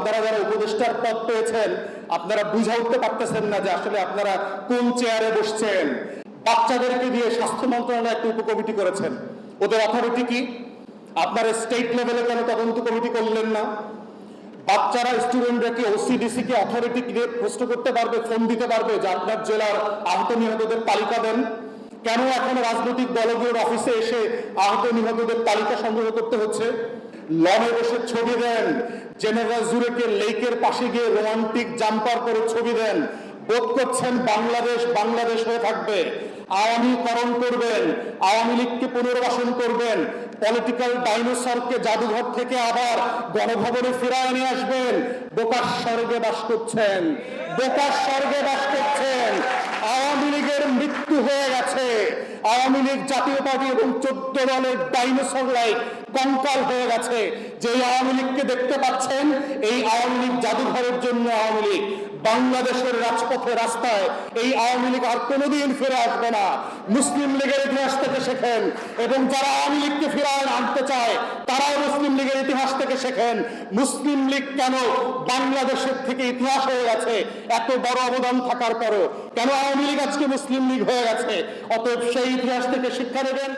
আপনারা যারা উপদেষ্টার পদ পেয়েছেন, আপনারা বুঝা উঠতে পারতেছেন না যে আসলে আপনারা কোন চেয়ারে বসছেন। বাচ্চাদেরকে দিয়ে স্বাস্থ্য মন্ত্রণালয় একটা উপকমিটি করেছেন। ওদের অথরিটি কি? আপনারা স্টেট লেভেলে কেন তদন্ত কমিটি করলেন না? বাচ্চারা স্টুডেন্টরা কি ওসিডিসি কে অথরিটি দিয়ে প্রশ্ন করতে পারবে ফোন দিতে পারবে যে আপনার জেলার আহত নিহতদের তালিকা দেন? কেন এখন রাজনৈতিক দলগুলোর অফিসে এসে আহত নিহতদের তালিকা সংগ্রহ করতে হচ্ছে? লনে বসে ছবি দেন। জেনারেল জুরেকে লেকের পাশে গিয়ে রোমান্টিক জাম্পার করে ছবি দেন। বোধ করছেন বাংলাদেশ বাংলাদেশ হয়ে থাকবে। আওয়ামীকরণ করবেন, আওয়ামী লীগকে পুনর্বাসন করবেন, পলিটিক্যাল ডাইনোসরকে জাদুঘর থেকে আবার গণভবনে ফিরায় নিয়ে আসবেন। বোকার স্বর্গে বাস করছেন, বোকার স্বর্গে বাস করছেন। আওয়ামী লীগের মৃত্যু হয়ে গেছে। আওয়ামী লীগ জাতীয় পার্টি এবং চোদ্দ দলের ডাইনোসর লাইক কঙ্কাল হয়ে গেছে। যে আওয়ামী লীগকে দেখতে পাচ্ছেন, এই আওয়ামী লীগ জাদুঘরের জন্য আওয়ামী লীগ। বাংলাদেশের রাজপথে রাস্তায় এই আওয়ামী লীগ আর কোনোদিন ফিরে আসবে না। মুসলিম লীগের ইতিহাস থেকে শেখেন এবং যারা আওয়ামী লীগকে ফিরায় আনতে চায় তারাও মুসলিম লীগের ইতিহাস থেকে শেখেন। মুসলিম লীগ কেন বাংলাদেশের থেকে ইতিহাস হয়ে গেছে? এত বড় অবদান থাকার পরও কেন আওয়ামী লীগ আজকে মুসলিম লীগ হয়ে গেছে? অতএব সেই ইতিহাস থেকে শিক্ষা নেবেন।